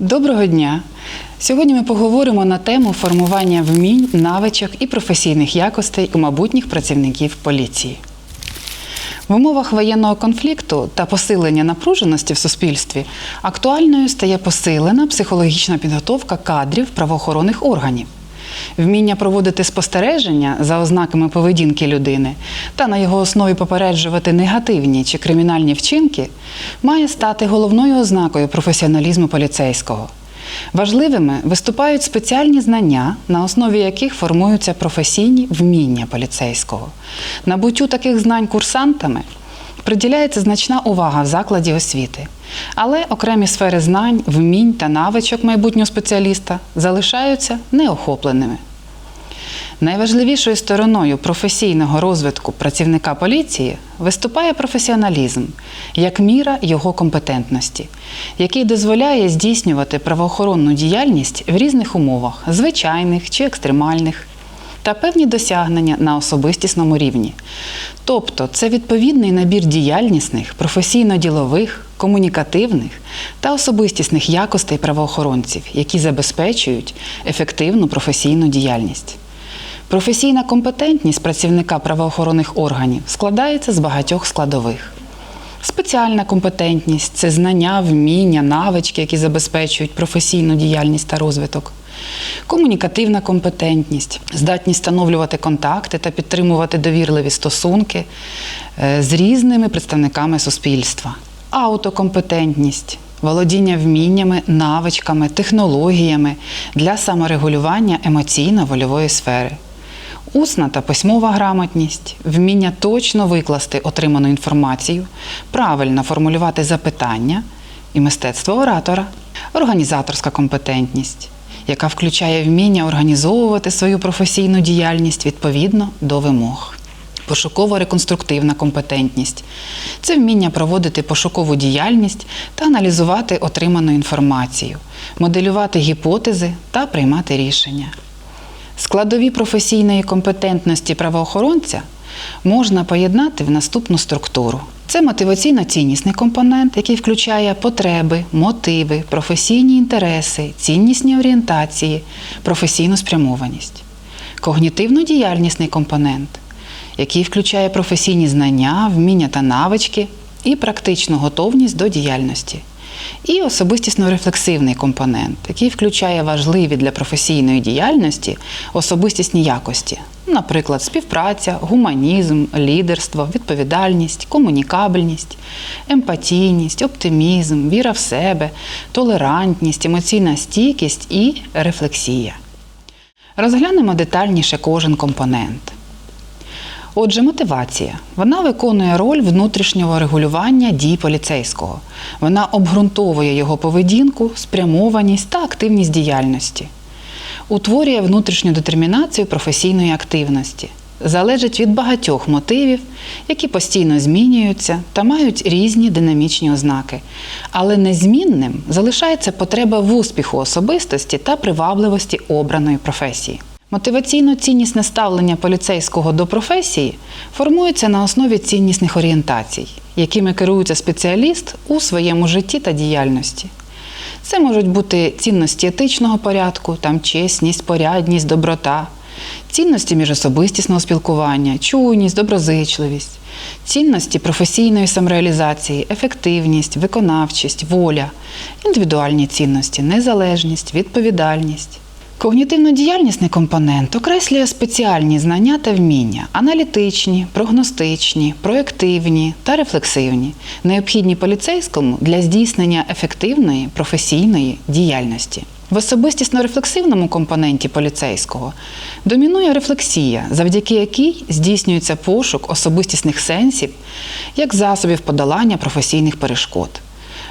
Доброго дня! Сьогодні ми поговоримо на тему формування вмінь, навичок і професійних якостей у майбутніх працівників поліції. В умовах воєнного конфлікту та посилення напруженості в суспільстві актуальною стає посилена психологічна підготовка кадрів правоохоронних органів. Вміння проводити спостереження за ознаками поведінки людини та на його основі попереджувати негативні чи кримінальні вчинки має стати головною ознакою професіоналізму поліцейського. Важливими виступають спеціальні знання, на основі яких формуються професійні вміння поліцейського. Набуттю таких знань курсантами приділяється значна увага в закладі освіти. Але окремі сфери знань, вмінь та навичок майбутнього спеціаліста залишаються неохопленими. Найважливішою стороною професійного розвитку працівника поліції виступає професіоналізм як міра його компетентності, який дозволяє здійснювати правоохоронну діяльність в різних умовах, звичайних чи екстремальних, та певні досягнення на особистісному рівні. Тобто це відповідний набір діяльнісних, професійно-ділових, комунікативних та особистісних якостей правоохоронців, які забезпечують ефективну професійну діяльність. Професійна компетентність працівника правоохоронних органів складається з багатьох складових. Спеціальна компетентність це знання, вміння, навички, які забезпечують професійну діяльність та розвиток. Комунікативна компетентність, здатність встановлювати контакти та підтримувати довірливі стосунки е, з різними представниками суспільства. Аутокомпетентність володіння вміннями, навичками, технологіями для саморегулювання емоційно-вольової сфери. Усна та письмова грамотність, вміння точно викласти отриману інформацію, правильно формулювати запитання і мистецтво оратора, організаторська компетентність, яка включає вміння організовувати свою професійну діяльність відповідно до вимог. Пошуково-реконструктивна компетентність це вміння проводити пошукову діяльність та аналізувати отриману інформацію, моделювати гіпотези та приймати рішення. Складові професійної компетентності правоохоронця можна поєднати в наступну структуру. Це мотиваційно-ціннісний компонент, який включає потреби, мотиви, професійні інтереси, ціннісні орієнтації, професійну спрямованість. Когнітивно-діяльнісний компонент, який включає професійні знання, вміння та навички і практичну готовність до діяльності. І особистісно-рефлексивний компонент, який включає важливі для професійної діяльності особистісні якості, наприклад, співпраця, гуманізм, лідерство, відповідальність, комунікабельність, емпатійність, оптимізм, віра в себе, толерантність, емоційна стійкість і рефлексія. Розглянемо детальніше кожен компонент. Отже, мотивація. Вона виконує роль внутрішнього регулювання дій поліцейського. Вона обґрунтовує його поведінку, спрямованість та активність діяльності. Утворює внутрішню детермінацію професійної активності. Залежить від багатьох мотивів, які постійно змінюються та мають різні динамічні ознаки. Але незмінним залишається потреба в успіху особистості та привабливості обраної професії. Мотиваційно-ціннісне ставлення поліцейського до професії формується на основі ціннісних орієнтацій, якими керується спеціаліст у своєму житті та діяльності. Це можуть бути цінності етичного порядку, там чесність, порядність, доброта, цінності міжособистісного спілкування, чуйність, доброзичливість, цінності професійної самореалізації, ефективність, виконавчість, воля, індивідуальні цінності, незалежність, відповідальність. Когнітивно-діяльнісний компонент окреслює спеціальні знання та вміння аналітичні, прогностичні, проєктивні та рефлексивні, необхідні поліцейському для здійснення ефективної професійної діяльності. В особистісно-рефлексивному компоненті поліцейського домінує рефлексія, завдяки якій здійснюється пошук особистісних сенсів як засобів подолання професійних перешкод.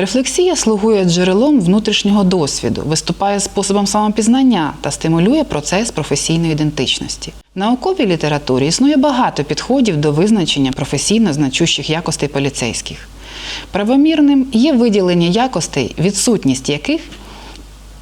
Рефлексія слугує джерелом внутрішнього досвіду, виступає способом самопізнання та стимулює процес професійної ідентичності. Науковій літературі існує багато підходів до визначення професійно значущих якостей поліцейських. Правомірним є виділення якостей, відсутність яких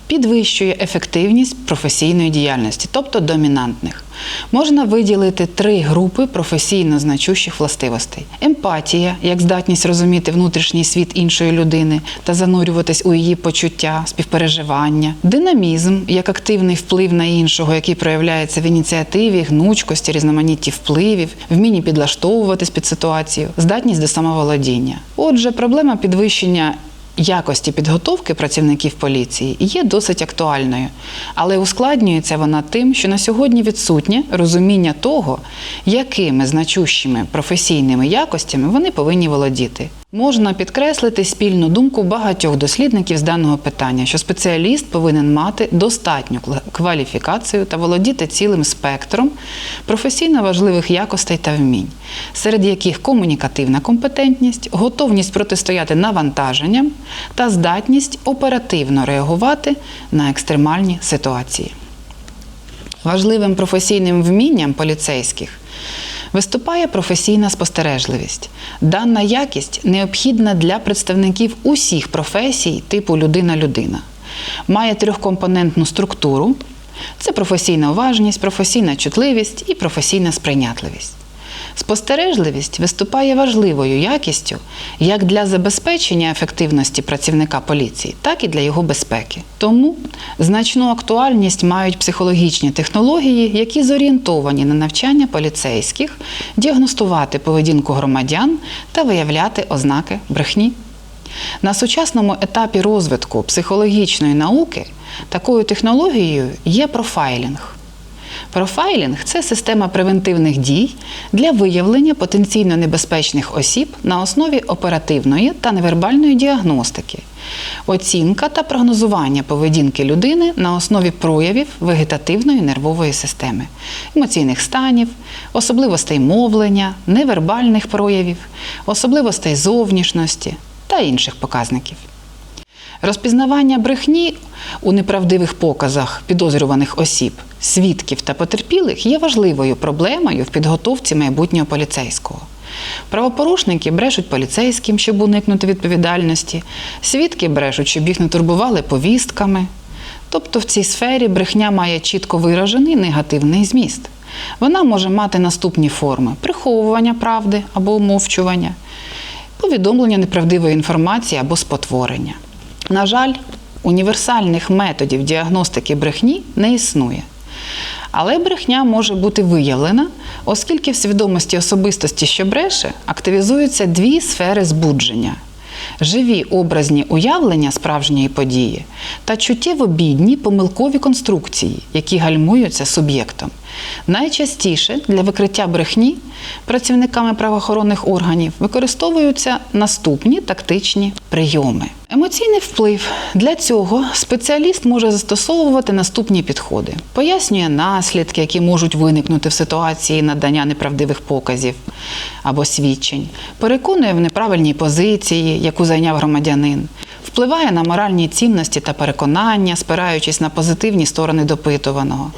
підвищує ефективність професійної діяльності, тобто домінантних. Можна виділити три групи професійно значущих властивостей: емпатія, як здатність розуміти внутрішній світ іншої людини та занурюватись у її почуття, співпереживання, динамізм, як активний вплив на іншого, який проявляється в ініціативі, гнучкості, різноманітті впливів, вмінні підлаштовуватись під ситуацію, здатність до самоволодіння. Отже, проблема підвищення якості підготовки працівників поліції є досить актуальною, але ускладнюється вона тим, що на сьогодні відсутнє розуміння того, якими значущими професійними якостями вони повинні володіти. Можна підкреслити спільну думку багатьох дослідників з даного питання, що спеціаліст повинен мати достатню кваліфікацію та володіти цілим спектром професійно важливих якостей та вмінь, серед яких комунікативна компетентність, готовність протистояти навантаженням та здатність оперативно реагувати на екстремальні ситуації. Важливим професійним вмінням поліцейських виступає професійна спостережливість. Дана якість необхідна для представників усіх професій типу людина-людина. Має трьохкомпонентну структуру: це професійна уважність, професійна чутливість і професійна сприйнятливість. Спостережливість виступає важливою якістю як для забезпечення ефективності працівника поліції, так і для його безпеки. Тому значну актуальність мають психологічні технології, які зорієнтовані на навчання поліцейських, діагностувати поведінку громадян та виявляти ознаки брехні. На сучасному етапі розвитку психологічної науки такою технологією є профайлінг. Профайлінг це система превентивних дій для виявлення потенційно небезпечних осіб на основі оперативної та невербальної діагностики, оцінка та прогнозування поведінки людини на основі проявів вегетативної нервової системи, емоційних станів, особливостей мовлення, невербальних проявів, особливостей зовнішності та інших показників. Розпізнавання брехні у неправдивих показах підозрюваних осіб, свідків та потерпілих є важливою проблемою в підготовці майбутнього поліцейського. Правопорушники брешуть поліцейським, щоб уникнути відповідальності, свідки брешуть, щоб їх не турбували повістками. Тобто в цій сфері брехня має чітко виражений негативний зміст. Вона може мати наступні форми: приховування правди або умовчування, повідомлення неправдивої інформації або спотворення. На жаль, універсальних методів діагностики брехні не існує. Але брехня може бути виявлена, оскільки в свідомості особистості, що бреше, активізуються дві сфери збудження: живі образні уявлення справжньої події та чуттєво бідні помилкові конструкції, які гальмуються суб'єктом. Найчастіше для викриття брехні працівниками правоохоронних органів використовуються наступні тактичні прийоми. Емоційний вплив. Для цього спеціаліст може застосовувати наступні підходи: пояснює наслідки, які можуть виникнути в ситуації надання неправдивих показів або свідчень, переконує в неправильній позиції, яку зайняв громадянин, впливає на моральні цінності та переконання, спираючись на позитивні сторони допитуваного,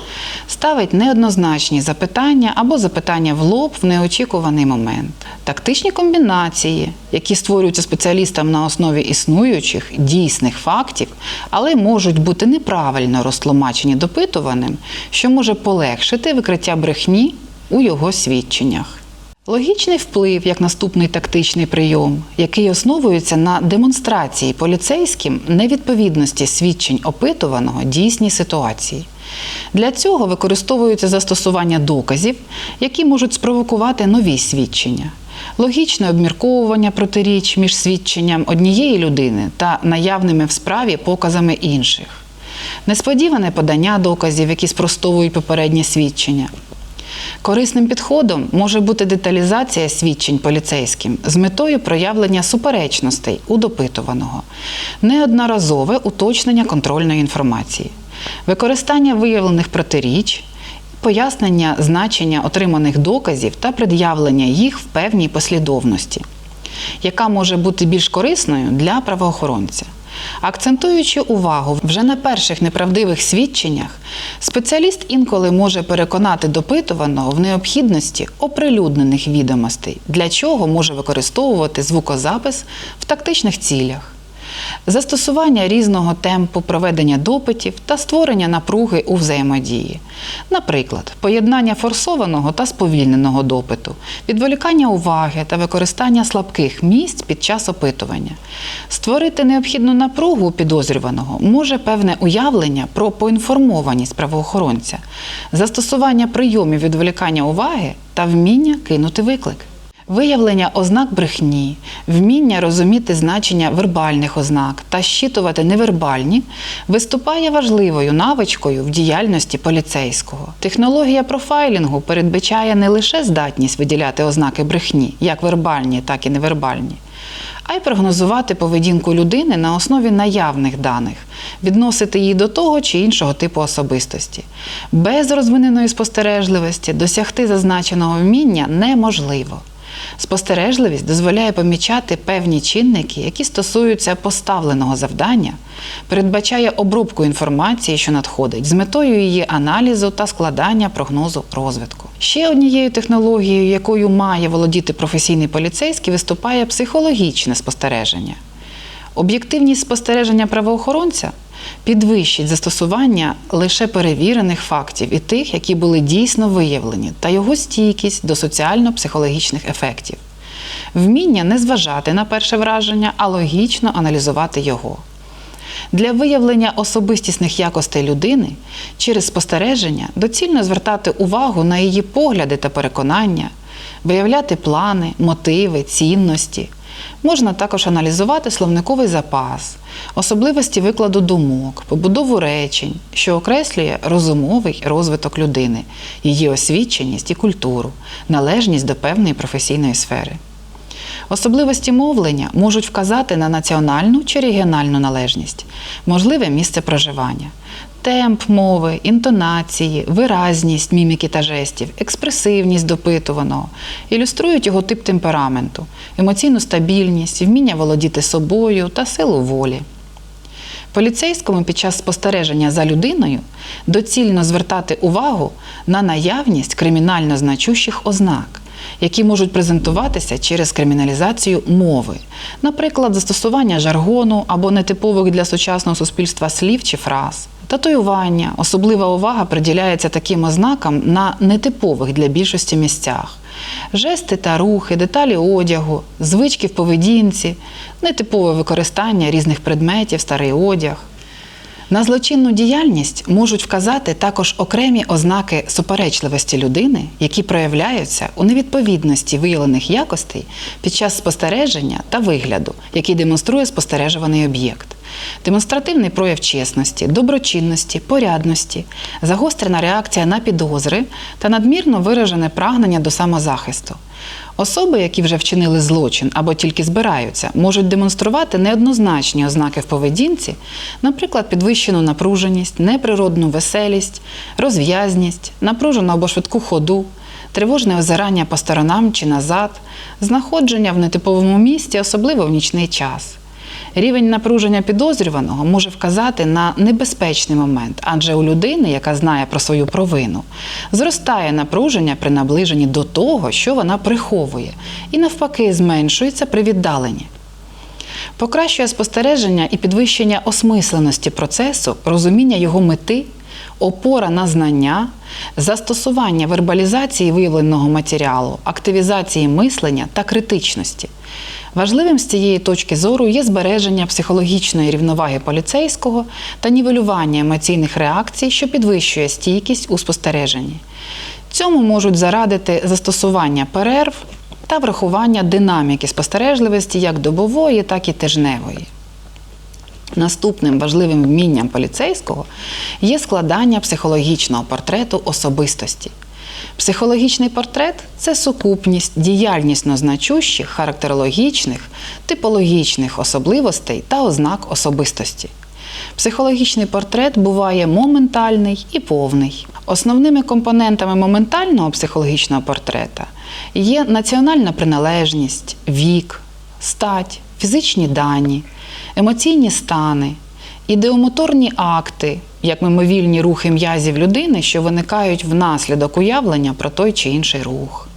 ставить неоднозначні запитання або запитання в лоб в неочікуваний момент, тактичні комбінації, які створюються спеціалістам на основі існуючих дійсних фактів, але можуть бути неправильно розтлумачені допитуваним, що може полегшити викриття брехні у його свідченнях. Логічний вплив як наступний тактичний прийом, який основується на демонстрації поліцейським невідповідності свідчень опитуваного дійсній ситуації. Для цього використовується застосування доказів, які можуть спровокувати нові свідчення, логічне обмірковування протиріч між свідченням однієї людини та наявними в справі показами інших, несподіване подання доказів, які спростовують попереднє свідчення. Корисним підходом може бути деталізація свідчень поліцейським з метою проявлення суперечностей у допитуваного, неодноразове уточнення контрольної інформації, використання виявлених протиріч, пояснення значення отриманих доказів та пред'явлення їх в певній послідовності, яка може бути більш корисною для правоохоронця. Акцентуючи увагу вже на перших неправдивих свідченнях, спеціаліст інколи може переконати допитуваного в необхідності оприлюднених відомостей, для чого може використовувати звукозапис в тактичних цілях. Застосування різного темпу проведення допитів та створення напруги у взаємодії. Наприклад, поєднання форсованого та сповільненого допиту, відволікання уваги та використання слабких місць під час опитування. Створити необхідну напругу у підозрюваного може певне уявлення про поінформованість правоохоронця, застосування прийомів відволікання уваги та вміння кинути виклик. Виявлення ознак брехні, вміння розуміти значення вербальних ознак та щитувати невербальні виступає важливою навичкою в діяльності поліцейського. Технологія профайлінгу передбачає не лише здатність виділяти ознаки брехні, як вербальні, так і невербальні, а й прогнозувати поведінку людини на основі наявних даних, відносити її до того чи іншого типу особистості. Без розвиненої спостережливості досягти зазначеного вміння неможливо. Спостережливість дозволяє помічати певні чинники, які стосуються поставленого завдання, передбачає обробку інформації, що надходить, з метою її аналізу та складання прогнозу розвитку. Ще однією технологією, якою має володіти професійний поліцейський, виступає психологічне спостереження. Об'єктивність спостереження правоохоронця підвищить застосування лише перевірених фактів і тих, які були дійсно виявлені, та його стійкість до соціально-психологічних ефектів. Вміння не зважати на перше враження, а логічно аналізувати його. Для виявлення особистісних якостей людини через спостереження доцільно звертати увагу на її погляди та переконання, виявляти плани, мотиви, цінності. Можна також аналізувати словниковий запас, особливості викладу думок, побудову речень, що окреслює розумовий розвиток людини, її освіченість і культуру, належність до певної професійної сфери. Особливості мовлення можуть вказати на національну чи регіональну належність, можливе місце проживання, темп мови, інтонації, виразність міміки та жестів, експресивність допитуваного, ілюструють його тип темпераменту, емоційну стабільність, вміння володіти собою та силу волі. Поліцейському під час спостереження за людиною доцільно звертати увагу на наявність кримінально значущих ознак, які можуть презентуватися через криміналізацію мови, наприклад, застосування жаргону або нетипових для сучасного суспільства слів чи фраз. Татуювання, особлива увага приділяється таким ознакам на нетипових для більшості місцях. Жести та рухи, деталі одягу, звички в поведінці, нетипове використання різних предметів, старий одяг. На злочинну діяльність можуть вказати також окремі ознаки суперечливості людини, які проявляються у невідповідності виявлених якостей під час спостереження та вигляду, який демонструє спостережуваний об'єкт. Демонстративний прояв чесності, доброчинності, порядності, загострена реакція на підозри та надмірно виражене прагнення до самозахисту. Особи, які вже вчинили злочин або тільки збираються, можуть демонструвати неоднозначні ознаки в поведінці, наприклад, підвищену напруженість, неприродну веселість, розв'язність, напружену або швидку ходу, тривожне озирання по сторонам чи назад, знаходження в нетиповому місці, особливо в нічний час. Рівень напруження підозрюваного може вказати на небезпечний момент, адже у людини, яка знає про свою провину, зростає напруження при наближенні до того, що вона приховує, і навпаки зменшується при віддаленні. Покращує спостереження і підвищення осмисленості процесу, розуміння його мети, опора на знання, застосування вербалізації виявленого матеріалу, активізації мислення та критичності. Важливим з цієї точки зору є збереження психологічної рівноваги поліцейського та нівелювання емоційних реакцій, що підвищує стійкість у спостереженні. Цьому можуть зарадити застосування перерв та врахування динаміки спостережливості як добової, так і тижневої. Наступним важливим вмінням поліцейського є складання психологічного портрету особистості. Психологічний портрет це сукупність діяльнісно значущих, характерологічних, типологічних особливостей та ознак особистості. Психологічний портрет буває моментальний і повний. Основними компонентами моментального психологічного портрета є національна приналежність, вік, стать, фізичні дані, емоційні стани, ідеомоторні акти, як мимовільні рухи м'язів людини, що виникають внаслідок уявлення про той чи інший рух,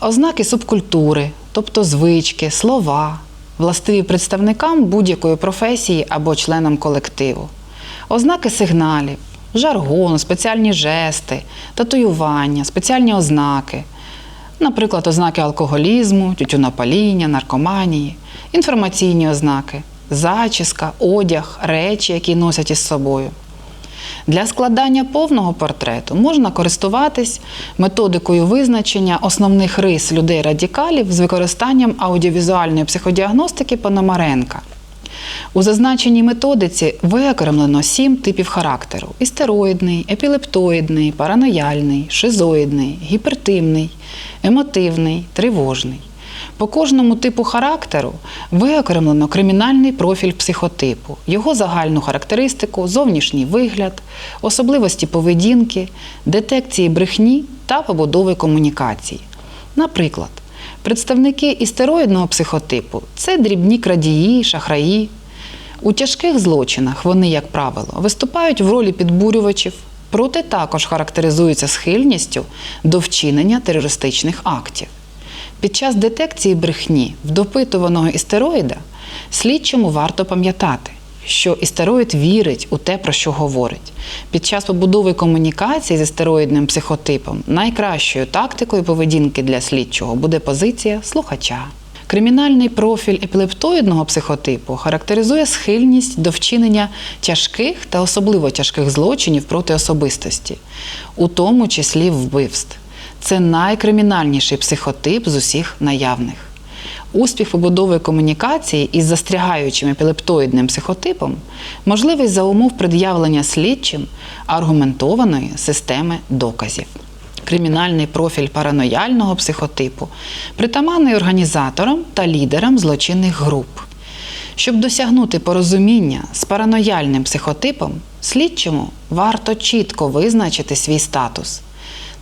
ознаки субкультури, тобто звички, слова, властиві представникам будь-якої професії або членам колективу. Ознаки сигналів, жаргон, спеціальні жести, татуювання, спеціальні ознаки, наприклад, ознаки алкоголізму, тютюнопаління, наркоманії, інформаційні ознаки, зачіска, одяг, речі, які носять із собою. Для складання повного портрету можна користуватись методикою визначення основних рис людей-радикалів з використанням аудіовізуальної психодіагностики Пономаренка. У зазначеній методиці виокремлено сім типів характеру: істероїдний, епілептоїдний, паранояльний, шизоїдний, гіпертимний, емотивний, тривожний. По кожному типу характеру виокремлено кримінальний профіль психотипу, його загальну характеристику, зовнішній вигляд, особливості поведінки, детекції брехні та побудови комунікацій. Наприклад, представники істероїдного психотипу це дрібні крадії, шахраї. У тяжких злочинах вони, як правило, виступають в ролі підбурювачів, проте також характеризуються схильністю до вчинення терористичних актів. Під час детекції брехні в допитуваного істероїда слідчому варто пам'ятати, що істероїд вірить у те, про що говорить. Під час побудови комунікації з істероїдним психотипом найкращою тактикою поведінки для слідчого буде позиція слухача. Кримінальний профіль епілептоїдного психотипу характеризує схильність до вчинення тяжких та особливо тяжких злочинів проти особистості, у тому числі вбивств. Це найкримінальніший психотип з усіх наявних. Успіх побудови комунікації із застрягаючим епілептоїдним психотипом можливий за умов пред'явлення слідчим аргументованої системи доказів. Кримінальний профіль паранояльного психотипу притаманний організаторам та лідерам злочинних груп. Щоб досягнути порозуміння з паранояльним психотипом, слідчому варто чітко визначити свій статус.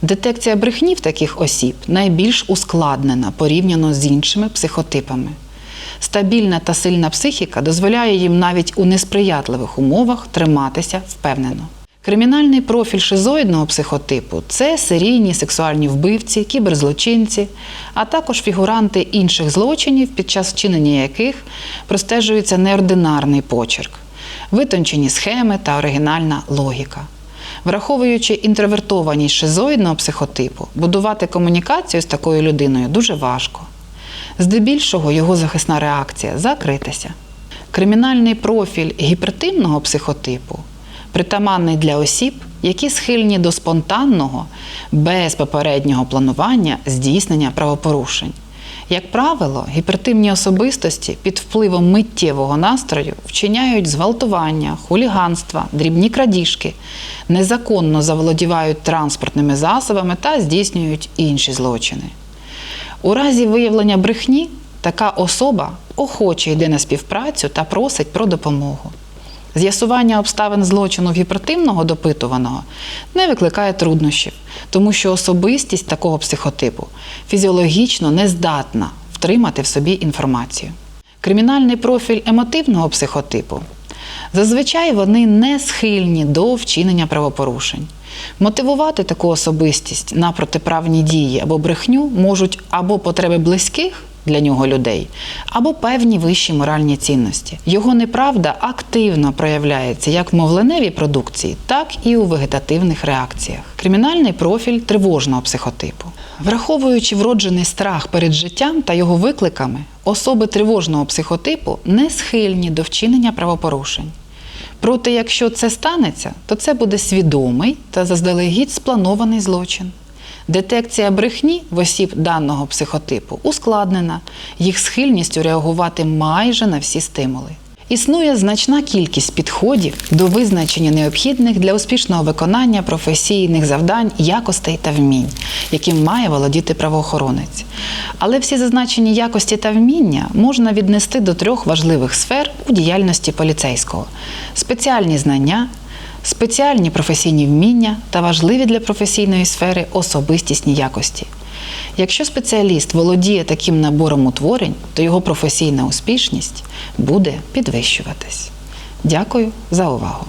Детекція брехні в таких осіб найбільш ускладнена порівняно з іншими психотипами. Стабільна та сильна психіка дозволяє їм навіть у несприятливих умовах триматися впевнено. Кримінальний профіль шизоїдного психотипу це серійні сексуальні вбивці, кіберзлочинці, а також фігуранти інших злочинів, під час вчинення яких простежується неординарний почерк, витончені схеми та оригінальна логіка. Враховуючи інтровертованість шизоїдного психотипу, будувати комунікацію з такою людиною дуже важко. Здебільшого його захисна реакція закритися. Кримінальний профіль гіпертимного психотипу притаманний для осіб, які схильні до спонтанного, без попереднього планування здійснення правопорушень. Як правило, гіпертимні особистості під впливом миттєвого настрою вчиняють зґвалтування, хуліганства, дрібні крадіжки, незаконно заволодівають транспортними засобами та здійснюють інші злочини. У разі виявлення брехні така особа охоче йде на співпрацю та просить про допомогу. З'ясування обставин злочину гіпертимного допитуваного не викликає труднощів, тому що особистість такого психотипу фізіологічно не здатна втримати в собі інформацію. Кримінальний профіль емотивного психотипу зазвичай вони не схильні до вчинення правопорушень. Мотивувати таку особистість на протиправні дії або брехню можуть або потреби близьких для нього людей, або певні вищі моральні цінності. Його неправда активно проявляється як в мовленевій продукції, так і у вегетативних реакціях. Кримінальний профіль тривожного психотипу. Враховуючи вроджений страх перед життям та його викликами, особи тривожного психотипу не схильні до вчинення правопорушень. Проте, якщо це станеться, то це буде свідомий та заздалегідь спланований злочин. Детекція брехні в осіб даного психотипу ускладнена їх схильністю реагувати майже на всі стимули. Існує значна кількість підходів до визначення необхідних для успішного виконання професійних завдань, якостей та вмінь, яким має володіти правоохоронець. Але всі зазначені якості та вміння можна віднести до трьох важливих сфер у діяльності поліцейського: спеціальні знання, спеціальні професійні вміння та важливі для професійної сфери особистісні якості. Якщо спеціаліст володіє таким набором утворень, то його професійна успішність буде підвищуватись. Дякую за увагу!